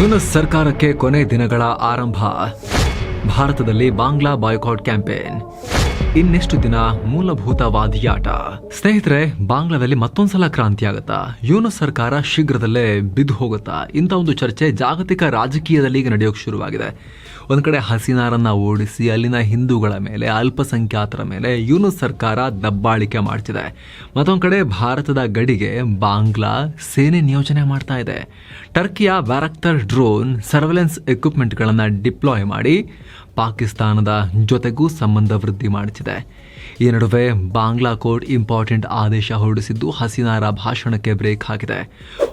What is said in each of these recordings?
ಯೂನಸ್ ಸರ್ಕಾರಕ್ಕೆ ಕೊನೆ ದಿನಗಳ ಆರಂಭ. ಭಾರತದಲ್ಲಿ ಬಾಂಗ್ಲಾ ಬಾಯ್ಕಾಟ್ ಕ್ಯಾಂಪೇನ್. ಇನ್ನೆಷ್ಟು ದಿನ ಮೂಲಭೂತವಾದಿಯಾಟ? ಸ್ನೇಹಿತರೆ, ಬಾಂಗ್ಲಾದಲ್ಲಿ ಮತ್ತೊಂದ್ಸಲ ಕ್ರಾಂತಿ ಆಗತ್ತಾ ಯೂನಸ್ ಸರ್ಕಾರ ಶೀಘ್ರದಲ್ಲೇ ಬಿದ್ದು ಹೋಗುತ್ತಾ? ಇಂಥ ಒಂದು ಚರ್ಚೆ ಜಾಗತಿಕ ರಾಜಕೀಯದಲ್ಲಿ ಈಗ ನಡೆಯೋಕೆ ಶುರುವಾಗಿದೆ. ಒಂದು ಕಡೆ ಹಸೀನಾರನ್ನ ಓಡಿಸಿ, ಅಲ್ಲಿನ ಹಿಂದೂಗಳ ಮೇಲೆ, ಅಲ್ಪಸಂಖ್ಯಾತರ ಮೇಲೆ ಯೂನಸ್ ಸರ್ಕಾರ ದಬ್ಬಾಳಿಕೆ ಮಾಡ್ತಿದೆ. ಮತ್ತೊಂದು ಕಡೆ ಭಾರತದ ಗಡಿಗೆ ಬಾಂಗ್ಲಾ ಸೇನೆ ನಿಯೋಜನೆ ಮಾಡ್ತಾ ಇದೆ. ಟರ್ಕಿಯ ವ್ಯಾರಕ್ತರ್ ಡ್ರೋನ್ ಸರ್ವೆಲೆನ್ಸ್ ಎಕ್ವಿಪ್ಮೆಂಟ್ಗಳನ್ನು ಡಿಪ್ಲಾಯ್ ಮಾಡಿ ಪಾಕಿಸ್ತಾನದ ಜೊತೆಗೂ ಸಂಬಂಧ ವೃದ್ಧಿ ಮಾಡಿಸಿದೆ. ಈ ನಡುವೆ ಬಾಂಗ್ಲಾ ಕೋರ್ಟ್ ಇಂಪಾರ್ಟೆಂಟ್ ಆದೇಶ ಹೊರಡಿಸಿದ್ದು ಹಸೀನಾರ ಭಾಷಣಕ್ಕೆ ಬ್ರೇಕ್ ಹಾಕಿದೆ.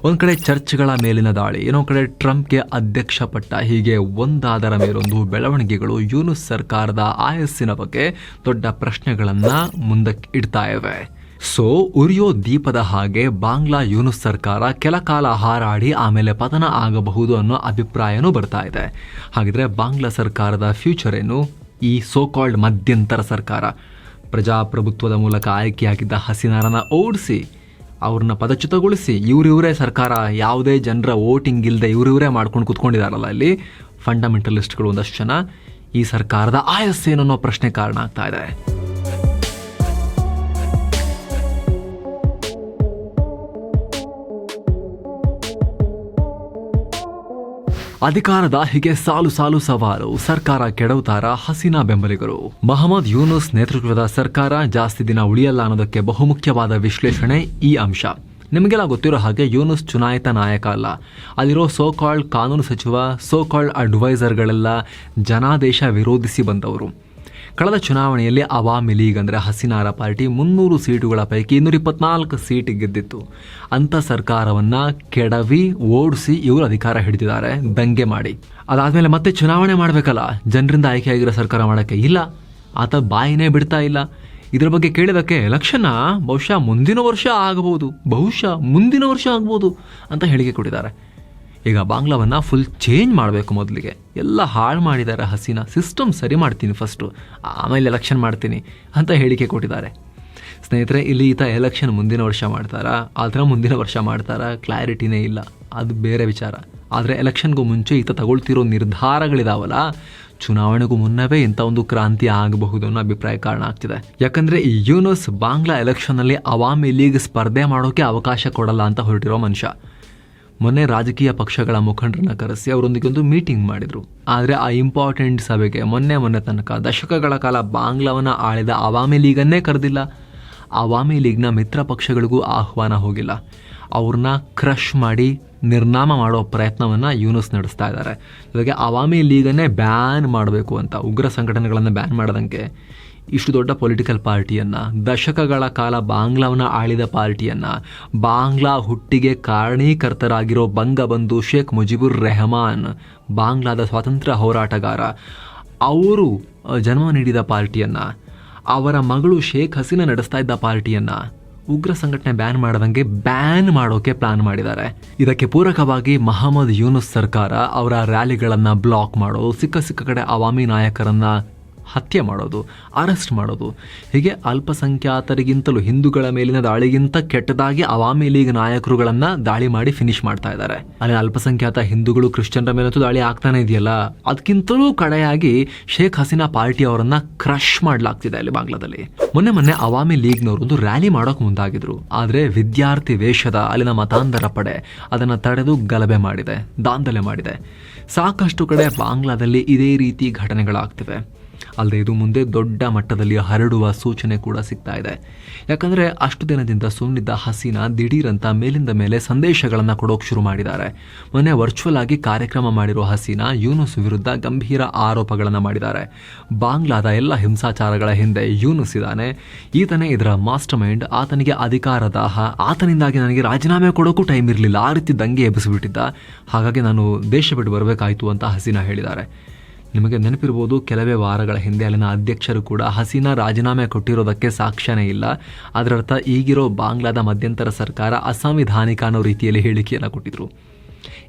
ಒಂದು ಕಡೆ ಚರ್ಚ್ಗಳ ಮೇಲಿನ ದಾಳಿ, ಇನ್ನೊಂದು ಕಡೆ ಟ್ರಂಪ್ಗೆ ಅಧ್ಯಕ್ಷ ಪಟ್ಟ ಹೀಗೆ ಒಂದಾದರ ಮೇಲೊಂದು ಬೆಳವಣಿಗೆಗಳು ಯೂನುಸ್ ಸರ್ಕಾರದ ಆಯಸ್ಸಿನ ಬಗ್ಗೆ ದೊಡ್ಡ ಪ್ರಶ್ನೆಗಳನ್ನು ಮುಂದಕ್ಕೆ ಇಡ್ತಾ ಇವೆ. ಸೊ ಉರಿಯೋ ದೀಪದ ಹಾಗೆ ಬಾಂಗ್ಲಾ ಯೂನುಸ್ ಸರ್ಕಾರ ಕೆಲ ಕಾಲ ಹಾರಾಡಿ ಆಮೇಲೆ ಪತನ ಆಗಬಹುದು ಅನ್ನೋ ಅಭಿಪ್ರಾಯನೂ ಬರ್ತಾ ಇದೆ. ಹಾಗಿದ್ರೆ ಬಾಂಗ್ಲಾ ಸರ್ಕಾರದ ಫ್ಯೂಚರ್ ಏನು? ಈ ಸೋ ಕಾಲ್ಡ್ ಮಧ್ಯಂತರ ಸರ್ಕಾರ. ಪ್ರಜಾಪ್ರಭುತ್ವದ ಮೂಲಕ ಆಯ್ಕೆಯಾಗಿದ್ದ ಹಸಿನಾರನ ಓಡಿಸಿ, ಅವ್ರನ್ನ ಪದಚ್ಯುತಗೊಳಿಸಿ, ಇವರಿವರೇ ಸರ್ಕಾರ, ಯಾವುದೇ ಜನರ ವೋಟಿಂಗ್ ಇಲ್ಲದೆ ಇವರಿವರೇ ಮಾಡ್ಕೊಂಡು ಕುತ್ಕೊಂಡಿದಾರಲ್ಲ ಇಲ್ಲಿ? ಫಂಡಮೆಂಟಲಿಸ್ಟ್ಗಳು ಒಂದಷ್ಟು ಜನ. ಈ ಸರ್ಕಾರದ ಆಯಸ್ಸೇನು ಅನ್ನೋ ಪ್ರಶ್ನೆ ಕಾರಣ ಆಗ್ತಾ ಇದೆ. ಅಧಿಕಾರದ ಹೀಗೆ ಸಾಲು ಸಾಲು ಸವಾಲು ಸರ್ಕಾರ ಕೆಡವುತ್ತಾರ ಹಸೀನಾ ಬೆಂಬಲಿಗರು. ಮಹಮ್ಮದ್ ಯೂನುಸ್ ನೇತೃತ್ವದ ಸರ್ಕಾರ ಜಾಸ್ತಿ ದಿನ ಉಳಿಯಲ್ಲ ಅನ್ನೋದಕ್ಕೆ ಬಹುಮುಖ್ಯವಾದ ವಿಶ್ಲೇಷಣೆ ಈ ಅಂಶ. ನಿಮಗೆಲ್ಲ ಗೊತ್ತಿರೋ ಹಾಗೆ ಯೂನುಸ್ ಚುನಾಯಿತ ನಾಯಕ ಅಲ್ಲ. ಅಲ್ಲಿರೋ ಸೋ ಕಾಲ್ಡ್ ಕಾನೂನು ಸಚಿವ ಸೋ ಕಾಲ್ಡ್ ಅಡ್ವೈಸರ್ಗಳೆಲ್ಲ ಜನಾದೇಶ ವಿರೋಧಿಸಿ ಬಂದವರು. ಕಳೆದ ಚುನಾವಣೆಯಲ್ಲಿ ಅವಾಮಿ ಲೀಗ್ ಅಂದರೆ ಹಸಿನಾರ ಪಾರ್ಟಿ ಮುನ್ನೂರು ಸೀಟುಗಳ ಪೈಕಿ ಇನ್ನೂರ ಇಪ್ಪತ್ನಾಲ್ಕು ಸೀಟ್ ಗೆದ್ದಿತ್ತು. ಅಂಥ ಸರ್ಕಾರವನ್ನು ಕೆಡವಿ, ಓಡಿಸಿ ಇವರು ಅಧಿಕಾರ ಹಿಡಿದಿದ್ದಾರೆ. ದಂಗೆ ಮಾಡಿ. ಅದಾದಮೇಲೆ ಮತ್ತೆ ಚುನಾವಣೆ ಮಾಡಬೇಕಲ್ಲ. ಜನರಿಂದ ಆಯ್ಕೆಯಾಗಿರೋ ಸರ್ಕಾರ ಮಾಡೋಕ್ಕೆ ಇಲ್ಲ. ಆತ ಬಾಯಿನೇ ಬಿಡ್ತಾ ಇಲ್ಲ. ಇದರ ಬಗ್ಗೆ ಕೇಳಿದಕ್ಕೆ ಎಲೆಕ್ಷನ್ನ ಬಹುಶಃ ಮುಂದಿನ ವರ್ಷ ಆಗಬಹುದು. ಬಹುಶಃ ಮುಂದಿನ ವರ್ಷ ಆಗ್ಬೋದು ಅಂತ ಹೇಳಿಕೆ ಕೊಟ್ಟಿದ್ದಾರೆ. ಈಗ ಬಾಂಗ್ಲಾವನ್ನು ಫುಲ್ ಚೇಂಜ್ ಮಾಡಬೇಕು ಮೊದಲಿಗೆ. ಎಲ್ಲ ಹಾಳು ಮಾಡಿದ್ದಾರೆ ಹಸಿನ. ಸಿಸ್ಟಮ್ ಸರಿ ಮಾಡ್ತೀನಿ ಫಸ್ಟು ಆಮೇಲೆ ಎಲೆಕ್ಷನ್ ಮಾಡ್ತೀನಿ ಅಂತ ಹೇಳಿಕೆ ಕೊಟ್ಟಿದ್ದಾರೆ. ಸ್ನೇಹಿತರೆ, ಇಲ್ಲಿ ಈತ ಎಲೆಕ್ಷನ್ ಮುಂದಿನ ವರ್ಷ ಮಾಡ್ತಾರಾ? ಆದರೆ ಮುಂದಿನ ವರ್ಷ ಮಾಡ್ತಾರಾ? ಕ್ಲಾರಿಟಿನೇ ಇಲ್ಲ. ಅದು ಬೇರೆ ವಿಚಾರ. ಆದರೆ ಎಲೆಕ್ಷನ್ಗೂ ಮುಂಚೆ ಈತ ತಗೊಳ್ತಿರೋ ನಿರ್ಧಾರಗಳಿದಾವಲ್ಲ, ಚುನಾವಣೆಗೂ ಮುನ್ನವೇ ಇಂಥ ಒಂದು ಕ್ರಾಂತಿ ಆಗಬಹುದು ಅನ್ನೋ ಅಭಿಪ್ರಾಯ ಕಾರಣ ಆಗ್ತಿದೆ. ಯಾಕಂದರೆ ಯೂನಸ್ ಬಾಂಗ್ಲಾ ಎಲೆಕ್ಷನ್ನಲ್ಲಿ ಅವಾಮಿ ಲೀಗ್ ಸ್ಪರ್ಧೆ ಮಾಡೋಕ್ಕೆ ಅವಕಾಶ ಕೊಡಲ್ಲ ಅಂತ ಹೊರಟಿರೋ ಮನುಷ್ಯ. ಮೊನ್ನೆ ರಾಜಕೀಯ ಪಕ್ಷಗಳ ಮುಖಂಡರನ್ನ ಕರೆಸಿ ಅವರೊಂದಿಗೆ ಒಂದು ಮೀಟಿಂಗ್ ಮಾಡಿದ್ರು. ಆದರೆ ಆ ಇಂಪಾರ್ಟೆಂಟ್ ಸಭೆಗೆ ಮೊನ್ನೆ ಮೊನ್ನೆ ತನಕ ದಶಕಗಳ ಕಾಲ ಬಾಂಗ್ಲಾವನ್ನ ಆಳಿದ ಅವಾಮಿ ಲೀಗನ್ನೇ ಕರೆದಿಲ್ಲ. ಅವಾಮಿ ಲೀಗ್ನ ಮಿತ್ರ ಪಕ್ಷಗಳಿಗೂ ಆಹ್ವಾನ ಹೋಗಿಲ್ಲ. ಅವ್ರನ್ನ ಕ್ರಶ್ ಮಾಡಿ ನಿರ್ನಾಮ ಮಾಡೋ ಪ್ರಯತ್ನವನ್ನು ಯೂನುಸ್ ನಡೆಸ್ತಾ ಇದ್ದಾರೆ. ಜೊತೆಗೆ ಅವಾಮಿ ಲೀಗನ್ನೇ ಬ್ಯಾನ್ ಮಾಡಬೇಕು ಅಂತ ಉಗ್ರ ಸಂಘಟನೆಗಳನ್ನು ಬ್ಯಾನ್ ಮಾಡದಂಗೆ ಇಷ್ಟು ದೊಡ್ಡ ಪೊಲಿಟಿಕಲ್ ಪಾರ್ಟಿಯನ್ನು, ದಶಕಗಳ ಕಾಲ ಬಾಂಗ್ಲಾವನ್ನ ಆಳಿದ ಪಾರ್ಟಿಯನ್ನು, ಬಾಂಗ್ಲಾ ಹುಟ್ಟಿಗೆ ಕಾರಣೀಕರ್ತರಾಗಿರೋ ಬಂಗಬಂಧು ಶೇಖ್ ಮುಜಿಬುರ್ ರೆಹಮಾನ್, ಬಾಂಗ್ಲಾದ ಸ್ವಾತಂತ್ರ್ಯ ಹೋರಾಟಗಾರ. ಅವರು ಜನ್ಮ ನೀಡಿದ ಪಾರ್ಟಿಯನ್ನು, ಅವರ ಮಗಳು ಶೇಖ್ ಹಸೀನಾ ನಡೆಸ್ತಾ ಇದ್ದ ಪಾರ್ಟಿಯನ್ನು, ಉಗ್ರ ಸಂಘಟನೆ ಬ್ಯಾನ್ ಮಾಡದಂಗೆ ಬ್ಯಾನ್ ಮಾಡೋಕೆ ಪ್ಲಾನ್ ಮಾಡಿದ್ದಾರೆ. ಇದಕ್ಕೆ ಪೂರಕವಾಗಿ ಮಹಮ್ಮದ್ ಯೂನುಸ್ ಸರ್ಕಾರ ಅವರ ರ್ಯಾಲಿಗಳನ್ನು ಬ್ಲಾಕ್ ಮಾಡೋದು ಸಿಕ್ಕ ಸಿಕ್ಕ ಕಡೆ ಅವಾಮಿ ನಾಯಕರನ್ನ ಹತ್ಯೆ ಮಾಡೋದು, ಅರೆಸ್ಟ್ ಮಾಡೋದು. ಹೀಗೆ ಅಲ್ಪಸಂಖ್ಯಾತರಿಗಿಂತಲೂ ಹಿಂದೂಗಳ ಮೇಲಿನ ದಾಳಿಗಿಂತ ಕೆಟ್ಟದಾಗಿ ಅವಾಮಿ ಲೀಗ್ ನಾಯಕರುಗಳನ್ನು ದಾಳಿ ಮಾಡಿ ಫಿನಿಶ್ ಮಾಡ್ತಾ ಇದ್ದಾರೆ. ಅಲ್ಲಿ ಅಲ್ಪಸಂಖ್ಯಾತ ಹಿಂದೂಗಳು ಕ್ರಿಶ್ಚಿಯನ್ರ ಮೇಲಂತೂ ದಾಳಿ ಆಗ್ತಾನೆ ಇದೆಯಲ್ಲ? ಅದಕ್ಕಿಂತಲೂ ಕಡೆಯಾಗಿ ಶೇಖ್ ಹಸೀನಾ ಪಾರ್ಟಿ ಅವರನ್ನ ಕ್ರಶ್ ಮಾಡ್ಲಾಗ್ತಿದೆ ಅಲ್ಲಿ ಬಾಂಗ್ಲಾದಲ್ಲಿ. ಮೊನ್ನೆ ಮೊನ್ನೆ ಅವಾಮಿ ಲೀಗ್ನವರು ಒಂದು ರ್ಯಾಲಿ ಮಾಡೋಕೆ ಮುಂದಾಗಿದ್ರು. ಆದ್ರೆ ವಿದ್ಯಾರ್ಥಿ ವೇಷದ ಅಲ್ಲಿನ ಮತಾಂಧರ ಪಡೆ ಅದನ್ನ ತಡೆದು ಗಲಭೆ ಮಾಡಿದೆ, ದಾಂಧಲೆ ಮಾಡಿದೆ. ಸಾಕಷ್ಟು ಕಡೆ ಬಾಂಗ್ಲಾದಲ್ಲಿ ಇದೇ ರೀತಿ ಘಟನೆಗಳಾಗ್ತಿವೆ. ಅಲ್ಲದೆ ಇದು ಮುಂದೆ ದೊಡ್ಡ ಮಟ್ಟದಲ್ಲಿ ಹರಡುವ ಸೂಚನೆ ಕೂಡ ಸಿಗ್ತಾ ಇದೆ. ಯಾಕಂದರೆ ಅಷ್ಟು ದಿನದಿಂದ ಸುಮ್ಮನಿದ್ದ ಹಸೀನಾ ದಿಢೀರಂತ ಮೇಲಿಂದ ಮೇಲೆ ಸಂದೇಶಗಳನ್ನು ಕೊಡೋಕೆ ಶುರು ಮಾಡಿದ್ದಾರೆ. ಮೊನ್ನೆ ವರ್ಚುವಲ್ ಆಗಿ ಕಾರ್ಯಕ್ರಮ ಮಾಡಿರೋ ಹಸೀನಾ ಯೂನುಸ್ ವಿರುದ್ಧ ಗಂಭೀರ ಆರೋಪಗಳನ್ನು ಮಾಡಿದ್ದಾರೆ. ಬಾಂಗ್ಲಾದ ಎಲ್ಲ ಹಿಂಸಾಚಾರಗಳ ಹಿಂದೆ ಯೂನುಸ್ ಇದ್ದಾನೆ. ಈತನೇ ಇದರ ಮಾಸ್ಟರ್ ಮೈಂಡ್ ಆತನಿಗೆ ಅಧಿಕಾರ ದಾಹ, ಆತನಿಂದಾಗಿ ನನಗೆ ರಾಜೀನಾಮೆ ಕೊಡೋಕ್ಕೂ ಟೈಮ್ ಇರಲಿಲ್ಲ, ಆ ರೀತಿ ದಂಗೆ ಎಬ್ಬಿಸಿಬಿಟ್ಟಿದ್ದ. ಹಾಗಾಗಿ ನಾನು ದೇಶ ಬಿಟ್ಟು ಬರಬೇಕಾಯಿತು ಅಂತ ಹಸೀನಾ ಹೇಳಿದ್ದಾರೆ. ನಿಮಗೆ ನೆನಪಿರ್ಬೋದು, ಕೆಲವೇ ವಾರಗಳ ಹಿಂದೆ ಅಲ್ಲಿನ ಅಧ್ಯಕ್ಷರು ಕೂಡ ಹಸೀನಾ ರಾಜೀನಾಮೆ ಕೊಟ್ಟಿರೋದಕ್ಕೆ ಸಾಕ್ಷ್ಯನೇ ಇಲ್ಲ. ಅದರರ್ಥ, ಈಗಿರೋ ಬಾಂಗ್ಲಾದ ಮಧ್ಯಂತರ ಸರ್ಕಾರ ಅಸಂವಿಧಾನಿಕ ಅನ್ನೋ ರೀತಿಯಲ್ಲಿ ಹೇಳಿಕೆಯನ್ನು ಕೊಟ್ಟಿದ್ರು.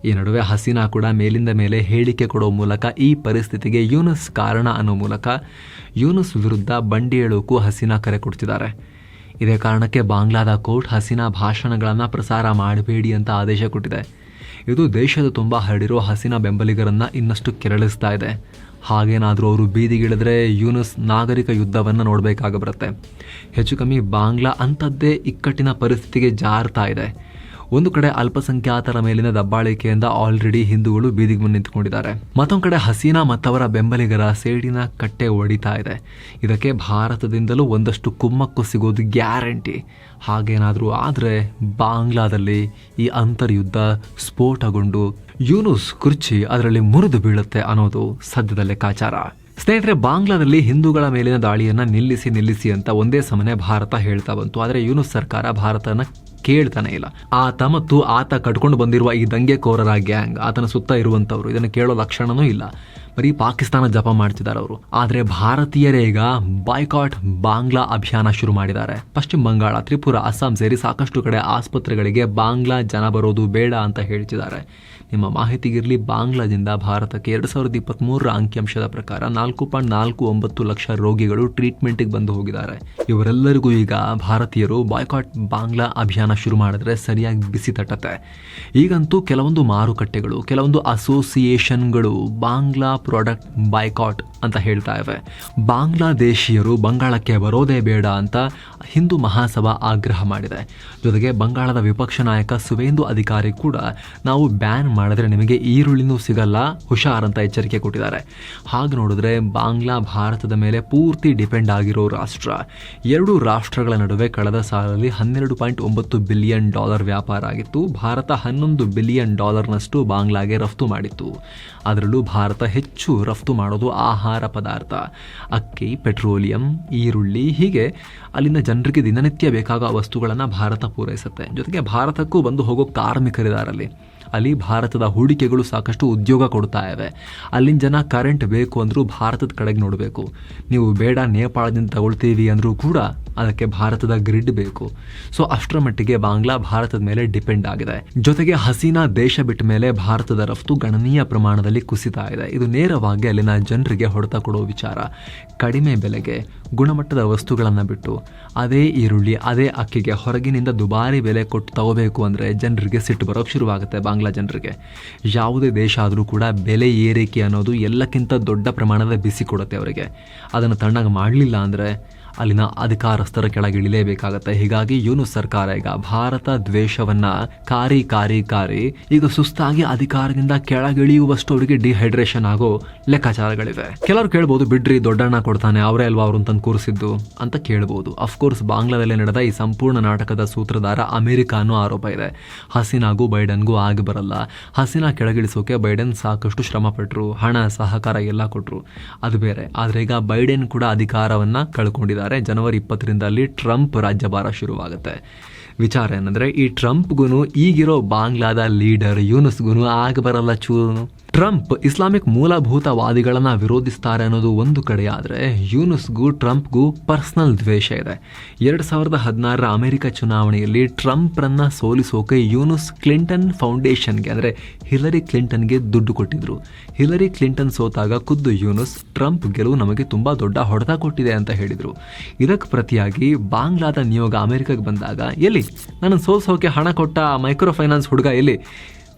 ಈ ನಡುವೆ ಹಸೀನಾ ಕೂಡ ಮೇಲಿಂದ ಮೇಲೆ ಹೇಳಿಕೆ ಕೊಡೋ ಮೂಲಕ ಈ ಪರಿಸ್ಥಿತಿಗೆ ಯೂನುಸ್ ಕಾರಣ ಅನ್ನೋ ಮೂಲಕ ಯೂನುಸ್ ವಿರುದ್ಧ ಬಂಡಿ ಏಳೋಕ್ಕೂ ಹಸೀನಾ ಕರೆ ಕೊಡ್ತಿದ್ದಾರೆ. ಇದೇ ಕಾರಣಕ್ಕೆ ಬಾಂಗ್ಲಾದ ಕೋರ್ಟ್ ಹಸೀನಾ ಭಾಷಣಗಳನ್ನು ಪ್ರಸಾರ ಮಾಡಬೇಡಿ ಅಂತ ಆದೇಶ ಕೊಟ್ಟಿದೆ. ಇದು ದೇಶದ ತುಂಬ ಹರಡಿರೋ ಹಸಿನ ಬೆಂಬಲಿಗರನ್ನು ಇನ್ನಷ್ಟು ಕೆರಳಿಸ್ತಾ ಇದೆ. ಹಾಗೇನಾದರೂ ಅವರು ಬೀದಿಗಿಳಿದ್ರೆ ಯೂನಸ್ ನಾಗರಿಕ ಯುದ್ಧವನ್ನು ನೋಡಬೇಕಾಗಿ ಬರುತ್ತೆ ಹೆಚ್ಚು ಕಮ್ಮಿ ಬಾಂಗ್ಲಾ ಅಂಥದ್ದೇ ಇಕ್ಕಟ್ಟಿನ ಪರಿಸ್ಥಿತಿಗೆ ಜಾರ್ತಾ ಇದೆ. ಒಂದು ಕಡೆ ಅಲ್ಪಸಂಖ್ಯಾತರ ಮೇಲಿನ ದಬ್ಬಾಳಿಕೆಯಿಂದ ಆಲ್ರೆಡಿ ಹಿಂದೂಗಳು ಬೀದಿಗೆ ಬಂದು ನಿಂತ್ಕೊಂಡಿದ್ದಾರೆ. ಮತ್ತೊಂದು ಕಡೆ ಹಸೀನಾ ಮತ್ತವರ ಬೆಂಬಲಿಗರ ಸೇಡಿನ ಕಟ್ಟೆ ಒಡಿತಾ ಇದೆ. ಇದಕ್ಕೆ ಭಾರತದಿಂದಲೂ ಒಂದಷ್ಟು ಕುಮ್ಮಕ್ಕು ಸಿಗೋದು ಗ್ಯಾರಂಟಿ. ಹಾಗೇನಾದರೂ ಆದರೆ ಬಾಂಗ್ಲಾದಲ್ಲಿ ಈ ಅಂತರ್ಯುದ್ಧ ಸ್ಫೋಟಗೊಂಡು ಯೂನುಸ್ ಕುರ್ಚಿ ಅದರಲ್ಲಿ ಮುರಿದು ಬೀಳುತ್ತೆ ಅನ್ನೋದು ಸದ್ಯದ ಲೆಕ್ಕಾಚಾರ ಸ್ನೇಹಿತರೆ, ಬಾಂಗ್ಲಾದಲ್ಲಿ ಹಿಂದೂಗಳ ಮೇಲಿನ ದಾಳಿಯನ್ನು ನಿಲ್ಲಿಸಿ ನಿಲ್ಲಿಸಿ ಅಂತ ಒಂದೇ ಸಮನೆ ಭಾರತ ಹೇಳ್ತಾ ಬಂತು. ಆದರೆ ಯೂನುಸ್ ಸರ್ಕಾರ ಭಾರತನ ಕೇಳ್ತಾನೆ ಇಲ್ಲ. ಆತ ಮತ್ತು ಆತ ಕಟ್ಕೊಂಡು ಬಂದಿರುವ ಈ ದಂಗೆಕೋರರ ಗ್ಯಾಂಗ್, ಆತನ ಸುತ್ತ ಇರುವಂತವ್ರು ಇದನ್ನು ಕೇಳೋ ಲಕ್ಷಣನೂ ಇಲ್ಲ. ಬರೀ ಪಾಕಿಸ್ತಾನ ಜಪ ಮಾಡ್ತಿದ್ದಾರೆ ಅವರು. ಆದರೆ ಭಾರತೀಯರೇ ಈಗ ಬಾಯ್ಕಾಟ್ ಬಾಂಗ್ಲಾ ಅಭಿಯಾನ ಶುರು ಮಾಡಿದ್ದಾರೆ. ಪಶ್ಚಿಮ ಬಂಗಾಳ, ತ್ರಿಪುರ, ಅಸ್ಸಾಂ ಸೇರಿ ಸಾಕಷ್ಟು ಕಡೆ ಆಸ್ಪತ್ರೆಗಳಿಗೆ ಬಾಂಗ್ಲಾ ಜನ ಬರೋದು ಬೇಡ ಅಂತ ಹೇಳ್ತಿದ್ದಾರೆ. ನಿಮ್ಮ ಮಾಹಿತಿಗಿರಲಿ ಬಾಂಗ್ಲಾದಿಂದ ಭಾರತಕ್ಕೆ ಎರಡು ಸಾವಿರದ ಇಪ್ಪತ್ತ್ಮೂರರ ಅಂಕಿಅಂಶದ ಪ್ರಕಾರ ನಾಲ್ಕು ಪಾಯಿಂಟ್ ನಾಲ್ಕು ಒಂಬತ್ತು ಲಕ್ಷ ರೋಗಿಗಳು ಟ್ರೀಟ್ಮೆಂಟಿಗೆ ಬಂದು ಹೋಗಿದ್ದಾರೆ. ಇವರೆಲ್ಲರಿಗೂ ಈಗ ಭಾರತೀಯರು ಬಾಯ್ಕಾಟ್ ಬಾಂಗ್ಲಾ ಅಭಿಯಾನ ಶುರು ಮಾಡಿದ್ರೆ ಸರಿಯಾಗಿ ಬಿಸಿ ತಟ್ಟತ್ತೆ. ಈಗಂತೂ ಕೆಲವೊಂದು ಮಾರುಕಟ್ಟೆಗಳು, ಕೆಲವೊಂದು ಅಸೋಸಿಯೇಷನ್ಗಳು ಬಾಂಗ್ಲಾ ಪ್ರಾಡಕ್ಟ್ ಬಾಯ್ಕಾಟ್ ಅಂತ ಹೇಳ್ತಾ ಇವೆ. ಬಾಂಗ್ಲಾದೇಶಿಯರು ಬಂಗಾಳಕ್ಕೆ ಬರೋದೇ ಬೇಡ ಅಂತ ಹಿಂದೂ ಮಹಾಸಭಾ ಆಗ್ರಹ ಮಾಡಿದೆ. ಜೊತೆಗೆ ಬಂಗಾಳದ ವಿಪಕ್ಷ ನಾಯಕ ಸುವೇಂದು ಅಧಿಕಾರಿ ಕೂಡ ನಾವು ಬ್ಯಾನ್ ಮಾಡಿದ್ರೆ ನಿಮಗೆ ಈರುಳ್ಳಿನೂ ಸಿಗಲ್ಲ, ಹುಷಾರ್ ಅಂತ ಎಚ್ಚರಿಕೆ ಕೊಟ್ಟಿದ್ದಾರೆ. ಹಾಗೆ ನೋಡಿದ್ರೆ ಬಾಂಗ್ಲಾ ಭಾರತದ ಮೇಲೆ ಪೂರ್ತಿ ಡಿಪೆಂಡ್ ಆಗಿರೋ ರಾಷ್ಟ್ರ. ಎರಡು ರಾಷ್ಟ್ರಗಳ ನಡುವೆ ಕಳೆದ ಸಾಲಲ್ಲಿ ಹನ್ನೆರಡು ಪಾಯಿಂಟ್ ಒಂಬತ್ತು ಬಿಲಿಯನ್ ಡಾಲರ್ ವ್ಯಾಪಾರ ಆಗಿತ್ತು. ಭಾರತ ಹನ್ನೊಂದು ಬಿಲಿಯನ್ ಡಾಲರ್ನಷ್ಟು ಬಾಂಗ್ಲಾಗೆ ರಫ್ತು ಮಾಡಿತ್ತು. ಅದರಲ್ಲೂ ಭಾರತ ಹೆಚ್ಚು ರಫ್ತು ಮಾಡೋದು ಆಹಾರ ಪದಾರ್ಥ. ಅಕ್ಕಿ, ಪೆಟ್ರೋಲಿಯಂ, ಈರುಳ್ಳಿ ಹೀಗೆ ಅಲ್ಲಿನ ಜನರಿಗೆ ದಿನನಿತ್ಯ ಬೇಕಾಗುವ ವಸ್ತುಗಳನ್ನು ಭಾರತ ಪೂರೈಸುತ್ತೆ. ಜೊತೆಗೆ ಭಾರತಕ್ಕೂ ಬಂದು ಹೋಗೋ ಕಾರ್ಮಿಕರಿದಾರಲ್ಲಿ. ಭಾರತದ ಹೂಡಿಕೆಗಳು ಸಾಕಷ್ಟು ಉದ್ಯೋಗ ಕೊಡ್ತಾ ಇವೆ. ಅಲ್ಲಿನ ಜನ ಕರೆಂಟ್ ಬೇಕು ಅಂದರೂ ಭಾರತದ ಕಡೆಗೆ ನೋಡಬೇಕು. ನೀವು ಬೇಡ ನೇಪಾಳದಿಂದ ತಗೊಳ್ತೀವಿ ಅಂದರೂ ಕೂಡ ಅದಕ್ಕೆ ಭಾರತದ ಗ್ರಿಡ್ ಬೇಕು. ಸೊ ಅಷ್ಟರ ಮಟ್ಟಿಗೆ ಬಾಂಗ್ಲಾ ಭಾರತದ ಮೇಲೆ ಡಿಪೆಂಡ್ ಆಗಿದೆ. ಜೊತೆಗೆ ಹಸೀನಾ ದೇಶ ಬಿಟ್ಟ ಮೇಲೆ ಭಾರತದ ರಫ್ತು ಗಣನೀಯ ಪ್ರಮಾಣದಲ್ಲಿ ಕುಸಿತಾ ಇದೆ. ಇದು ನೇರವಾಗಿ ಅಲ್ಲಿನ ಜನರಿಗೆ ಹೊಡೆತ ಕೊಡೋ ವಿಚಾರ. ಕಡಿಮೆ ಬೆಲೆಗೆ ಗುಣಮಟ್ಟದ ವಸ್ತುಗಳನ್ನು ಬಿಟ್ಟು ಅದೇ ಈರುಳ್ಳಿ, ಅದೇ ಅಕ್ಕಿಗೆ ಹೊರಗಿನಿಂದ ದುಬಾರಿ ಬೆಲೆ ಕೊಟ್ಟು ತಗೋಬೇಕು ಅಂದರೆ ಜನರಿಗೆ ಸಿಟ್ಟು ಬರೋಕ್ಕೆ ಶುರುವಾಗುತ್ತೆ ಬಾಂಗ್ಲಾ ಜನರಿಗೆ. ಯಾವುದೇ ದೇಶ ಆದರೂ ಕೂಡ ಬೆಲೆ ಏರಿಕೆ ಅನ್ನೋದು ಎಲ್ಲಕ್ಕಿಂತ ದೊಡ್ಡ ಪ್ರಮಾಣದ ಬಿಸಿ ಕೊಡುತ್ತೆ ಅವರಿಗೆ. ಅದನ್ನು ತಣ್ಣಗೆ ಮಾಡಲಿಲ್ಲ ಅಂದರೆ ಅಲ್ಲಿನ ಅಧಿಕಾರಸ್ಥರ ಕೆಳಗಿಳಿಲೇಬೇಕಾಗತ್ತೆ ಹೀಗಾಗಿ ಯೂನುಸ್ ಸರ್ಕಾರ ಈಗ ಭಾರತ ದ್ವೇಷವನ್ನ ಕಾರಿ ಕಾರಿ ಕಾರಿ ಈಗ ಸುಸ್ತಾಗಿ ಅಧಿಕಾರದಿಂದ ಕೆಳಗಿಳಿಯುವಷ್ಟು ಅವರಿಗೆ ಡಿಹೈಡ್ರೇಷನ್ ಆಗೋ ಲೆಕ್ಕಾಚಾರಗಳಿವೆ. ಕೆಲವರು ಕೇಳ್ಬೋದು, ಬಿಡ್ರಿ, ದೊಡ್ಡಣ್ಣ ಕೊಡ್ತಾನೆ, ಅವರೇ ಅಲ್ವಾ ಅವ್ರನ್ನ ತಂದು ಕೂರಿಸಿದ್ದು ಅಂತ ಕೇಳ್ಬೋದು. ಅಫ್ಕೋರ್ಸ್ ಬಾಂಗ್ಲಾದಲ್ಲಿ ನಡೆದ ಈ ಸಂಪೂರ್ಣ ನಾಟಕದ ಸೂತ್ರಧಾರ ಅಮೆರಿಕ ಅನ್ನೋ ಆರೋಪ ಇದೆ. ಹಸೀನಾಗೂ ಬೈಡನ್ಗೂ ಆಗಿ ಬರಲ್ಲ. ಹಸೀನಾ ಕೆಳಗಿಳಿಸೋಕೆ ಬೈಡನ್ ಸಾಕಷ್ಟು ಶ್ರಮ ಪಟ್ಟರು ಹಣ, ಸಹಕಾರ ಎಲ್ಲ ಕೊಟ್ಟರು ಅದು ಬೇರೆ. ಆದರೆ ಈಗ ಬೈಡೆನ್ ಕೂಡ ಅಧಿಕಾರವನ್ನ ಕಳ್ಕೊಂಡಿದ್ದಾರೆ. ಜನವರಿ ಇಪ್ಪತ್ತರಿಂದ ಅಲ್ಲಿ ಟ್ರಂಪ್ ರಾಜ್ಯಭಾರ ಶುರುವಾಗುತ್ತೆ. ವಿಚಾರ ಏನಂದ್ರೆ, ಈ ಟ್ರಂಪ್ಗೂ ಈಗಿರೋ ಬಾಂಗ್ಲಾದ ಲೀಡರ್ ಯೂನಸ್ಗೂ ಆಗ ಬರಲ್ಲ ಚೂರು ಟ್ರಂಪ್ ಇಸ್ಲಾಮಿಕ್ ಮೂಲಭೂತವಾದಿಗಳನ್ನ ವಿರೋಧಿಸ್ತಾರೆ ಅನ್ನೋದು ಒಂದು ಕಡೆಯಾದರೆ ಯೂನುಸ್ಗೂ ಟ್ರಂಪ್ಗೂ ಪರ್ಸನಲ್ ದ್ವೇಷ ಇದೆ. ಎರಡು ಸಾವಿರದ ಹದಿನಾರರ ಅಮೆರಿಕ ಚುನಾವಣೆಯಲ್ಲಿ ಟ್ರಂಪ್ರನ್ನ ಸೋಲಿಸೋಕೆ ಯೂನುಸ್ ಕ್ಲಿಂಟನ್ ಫೌಂಡೇಶನ್ಗೆ ಅಂದರೆ ಹಿಲರಿ ಕ್ಲಿಂಟನ್ಗೆ ದುಡ್ಡು ಕೊಟ್ಟಿದ್ರು. ಹಿಲರಿ ಕ್ಲಿಂಟನ್ ಸೋತಾಗ ಖುದ್ದು ಯೂನುಸ್ ಟ್ರಂಪ್ ಗೆಲುವು ನಮಗೆ ತುಂಬ ದೊಡ್ಡ ಹೊಡೆತ ಕೊಟ್ಟಿದೆ ಅಂತ ಹೇಳಿದರು. ಇದಕ್ಕೆ ಪ್ರತಿಯಾಗಿ ಬಾಂಗ್ಲಾದ ನಿಯೋಗ ಅಮೆರಿಕಕ್ಕೆ ಬಂದಾಗ, ಎಲ್ಲಿ? ನನ್ನ ಸೋಲ್ಸೋಕೆ ಹಣ ಕೊಟ್ಟ ಮೈಕ್ರೋ ಫೈನಾನ್ಸ್ ಹುಡುಗ ಎಲ್ಲಿ?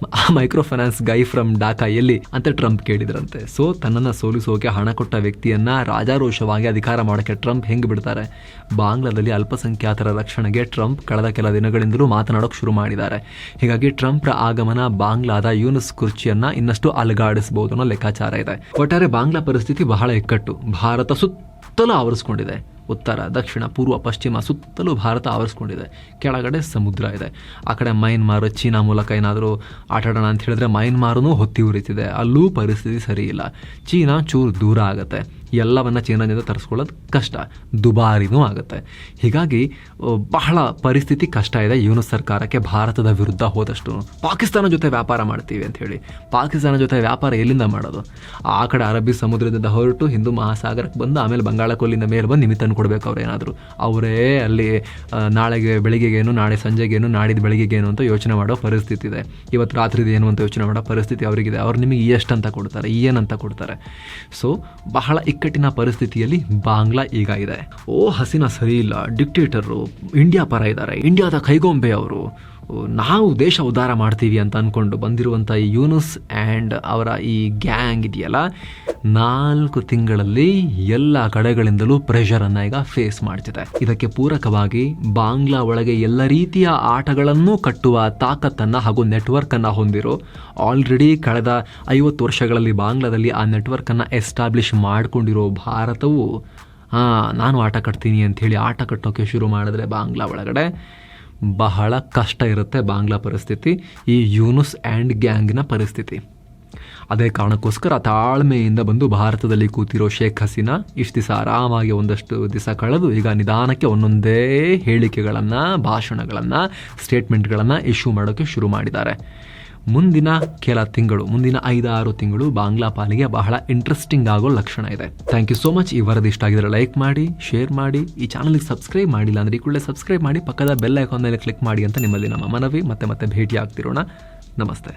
ಆ micro finance guy from Dhaka ಎಲ್ಲಿ ಅಂತ ಟ್ರಂಪ್ ಕೇಳಿದ್ರಂತೆ. ಸೊ, ತನ್ನನ್ನು ಸೋಲಿಸೋಕೆ ಹಣ ಕೊಟ್ಟ ವ್ಯಕ್ತಿಯನ್ನ ರಾಜಾರೋಷವಾಗಿ ಅಧಿಕಾರ ಮಾಡೋಕ್ಕೆ ಟ್ರಂಪ್ ಹೆಂಗೆ ಬಿಡ್ತಾರೆ? ಬಾಂಗ್ಲಾದಲ್ಲಿ ಅಲ್ಪಸಂಖ್ಯಾತರ ರಕ್ಷಣೆಗೆ ಟ್ರಂಪ್ ಕಳೆದ ಕೆಲ ದಿನಗಳಿಂದಲೂ ಮಾತನಾಡೋಕೆ ಶುರು ಮಾಡಿದ್ದಾರೆ. ಹೀಗಾಗಿ ಟ್ರಂಪ್ರ ಆಗಮನ ಬಾಂಗ್ಲಾದ ಯೂನಸ್ ಕುರ್ಚಿಯನ್ನ ಇನ್ನಷ್ಟು ಅಲುಗಾಡಿಸಬಹುದು ಅನ್ನೋ ಲೆಕ್ಕಾಚಾರ ಇದೆ. ಒಟ್ಟಾರೆ ಬಾಂಗ್ಲಾ ಪರಿಸ್ಥಿತಿ ಬಹಳ ಇಕ್ಕಟ್ಟು. ಭಾರತ ಸುತ್ತಲೂ ಆವರಿಸ್ಕೊಂಡಿದೆ. ಉತ್ತರ, ದಕ್ಷಿಣ, ಪೂರ್ವ, ಪಶ್ಚಿಮ ಸುತ್ತಲೂ ಭಾರತ ಆವರಿಸ್ಕೊಂಡಿದೆ. ಕೆಳಗಡೆ ಸಮುದ್ರ ಇದೆ. ಆ ಕಡೆ ಮಯನ್ಮಾರ್ ಚೀನಾ ಮೂಲಕ ಏನಾದರೂ ಆಟಾಡೋಣ ಅಂತ ಹೇಳಿದ್ರೆ ಮೈನ್ಮಾರೂ ಹೊತ್ತಿ ಉರಿತಿದೆ. ಅಲ್ಲೂ ಪರಿಸ್ಥಿತಿ ಸರಿ ಇಲ್ಲ. ಚೀನಾ ಚೂರು ದೂರ ಆಗುತ್ತೆ. ಎಲ್ಲವನ್ನ ಚೀನಾದಿಂದ ತರಿಸ್ಕೊಳ್ಳೋದು ಕಷ್ಟ. ದುಬಾರಿನೂ ಆಗುತ್ತೆ. ಹೀಗಾಗಿ ಬಹಳ ಪರಿಸ್ಥಿತಿ ಕಷ್ಟ ಇದೆ ಇವನು ಸರ್ಕಾರಕ್ಕೆ ಭಾರತದ ವಿರುದ್ಧ ಹೋದಷ್ಟು. ಪಾಕಿಸ್ತಾನ ಜೊತೆ ವ್ಯಾಪಾರ ಮಾಡ್ತೀವಿ ಅಂತ ಹೇಳಿ. ಪಾಕಿಸ್ತಾನ ಜೊತೆ ವ್ಯಾಪಾರ ಎಲ್ಲಿಂದ ಮಾಡೋದು? ಆ ಕಡೆ ಅರಬ್ಬಿ ಸಮುದ್ರದಿಂದ ಹೊರಟು ಹಿಂದೂ ಮಹಾಸಾಗರಕ್ಕೆ ಬಂದು ಆಮೇಲೆ ಬಂಗಾಳ ಕೊಲ್ಲಿಂದ ಮೇಲೆ ಬಂದು ನಿಮಿತ್ತನ್ನು ಕೊಡಬೇಕು ಅವ್ರು ಏನಾದರೂ. ಅವರೇ ಅಲ್ಲಿ ನಾಳೆಗೆ ಬೆಳಿಗ್ಗೆಗೇನು, ನಾಳೆ ಸಂಜೆಗೇನು ನಾಡಿದ್ದು ಬೆಳಿಗ್ಗೆಗೇನು ಅಂತ ಯೋಚನೆ ಮಾಡೋ ಪರಿಸ್ಥಿತಿ ಇದೆ. ಇವತ್ತು ರಾತ್ರಿದು ಏನು ಅಂತ ಯೋಚನೆ ಮಾಡೋ ಪರಿಸ್ಥಿತಿ ಅವರಿಗಿದೆ. ಅವ್ರು ನಿಮಗೆ ಎಷ್ಟು ಅಂತ ಕೊಡ್ತಾರೆ? ಏನಂತ ಕೊಡ್ತಾರೆ. ಸೊ, ಬಹಳ ಇಕ್ಕಟ್ಟಿನ ಪರಿಸ್ಥಿತಿಯಲ್ಲಿ ಬಾಂಗ್ಲಾ ಈಗ ಇದೆ. ಓ, ಹಸಿನ ಸರಿ ಇಲ್ಲ. ಡಿಕ್ಟೇಟರು ಇಂಡಿಯಾ ಪರ ಇದ್ದಾರೆ. ಇಂಡಿಯಾದ ಕೈಗೊಂಬೆ ಅವರು ನಾವು ದೇಶ ಉದ್ಧಾರ ಮಾಡ್ತೀವಿ ಅಂತ ಅಂದ್ಕೊಂಡು ಬಂದಿರುವಂಥ ಈ ಯೂನುಸ್ ಆ್ಯಂಡ್ ಅವರ ಈ ಗ್ಯಾಂಗ್ ಇದೆಯಲ್ಲ ನಾಲ್ಕು ತಿಂಗಳಲ್ಲಿ ಎಲ್ಲ ಕಡೆಗಳಿಂದಲೂ ಪ್ರೆಷರನ್ನು ಈಗ ಫೇಸ್ ಮಾಡ್ತಿದೆ. ಇದಕ್ಕೆ ಪೂರಕವಾಗಿ ಬಾಂಗ್ಲಾ ಒಳಗೆ ಎಲ್ಲ ರೀತಿಯ ಆಟಗಳನ್ನು ಕಟ್ಟುವ ತಾಕತ್ತನ್ನ ಹಾಗೂ ನೆಟ್ವರ್ಕನ್ನು ಹೊಂದಿರೋ ಆಲ್ರೆಡಿ ಕಳೆದ ಐವತ್ತು ವರ್ಷಗಳಲ್ಲಿ ಬಾಂಗ್ಲಾದಲ್ಲಿ ಆ ನೆಟ್ವರ್ಕನ್ನು ಎಸ್ಟಾಬ್ಲಿಷ್ ಮಾಡಿಕೊಂಡಿರೋ ಭಾರತವು ನಾನು ಆಟ ಕಟ್ತೀನಿ ಹೇಳಿ ಆಟ ಕಟ್ಟೋಕೆ ಶುರು ಮಾಡಿದ್ರೆ ಬಾಂಗ್ಲಾ ಒಳಗಡೆ ಬಹಳ ಕಷ್ಟ ಇರುತ್ತೆ ಬಾಂಗ್ಲಾ ಪರಿಸ್ಥಿತಿ, ಈ ಯೂನುಸ್ ಆ್ಯಂಡ್ ಗ್ಯಾಂಗ್ನ ಪರಿಸ್ಥಿತಿ. ಅದೇ ಕಾರಣಕ್ಕೋಸ್ಕರ ತಾಳ್ಮೆಯಿಂದ ಬಂದು ಭಾರತದಲ್ಲಿ ಕೂತಿರೋ ಶೇಖ್ ಹಸೀನಾ ಇಷ್ಟು ದಿವಸ ಆರಾಮಾಗಿ ಒಂದಷ್ಟು ದಿವಸ ಕಳೆದು ಈಗ ನಿಧಾನಕ್ಕೆ ಒಂದೊಂದೇ ಹೇಳಿಕೆಗಳನ್ನು, ಭಾಷಣಗಳನ್ನು ಸ್ಟೇಟ್ಮೆಂಟ್ಗಳನ್ನು ಇಶ್ಯೂ ಮಾಡೋಕ್ಕೆ ಶುರು ಮಾಡಿದ್ದಾರೆ. ಮುಂದಿನ ಕೆಲ ತಿಂಗಳು, ಮುಂದಿನ ಐದಾರು ತಿಂಗಳು ಬಾಂಗ್ಲಾ ಪಾಲಿಗೆ ಬಹಳ ಇಂಟ್ರೆಸ್ಟಿಂಗ್ ಆಗೋ ಲಕ್ಷಣ ಇದೆ. ಥ್ಯಾಂಕ್ ಯು ಸೋ ಮಚ್ ಈ ವರದಿ ಇಷ್ಟ ಆಗಿದ್ರೆ ಲೈಕ್ ಮಾಡಿ ಶೇರ್ ಮಾಡಿ. ಈ ಚಾನಲ್ಗೆ ಸಬ್ಸ್ಕ್ರೈಬ್ ಮಾಡಿಲ್ಲ ಅಂದರೆ ಈ ಕೂಡಲೇ ಸಬ್ಸ್ಕ್ರೈಬ್ ಮಾಡಿ. ಪಕ್ಕದ ಬೆಲ್ ಐಕಾನ್ ಮೇಲೆ ಕ್ಲಿಕ್ ಮಾಡಿ ಅಂತ ನಿಮ್ಮಲ್ಲಿ ನಮ್ಮ ಮನವಿ ಮತ್ತೆ ಮತ್ತೆ ಭೇಟಿ ಆಗ್ತಿರೋಣ ನಮಸ್ತೆ.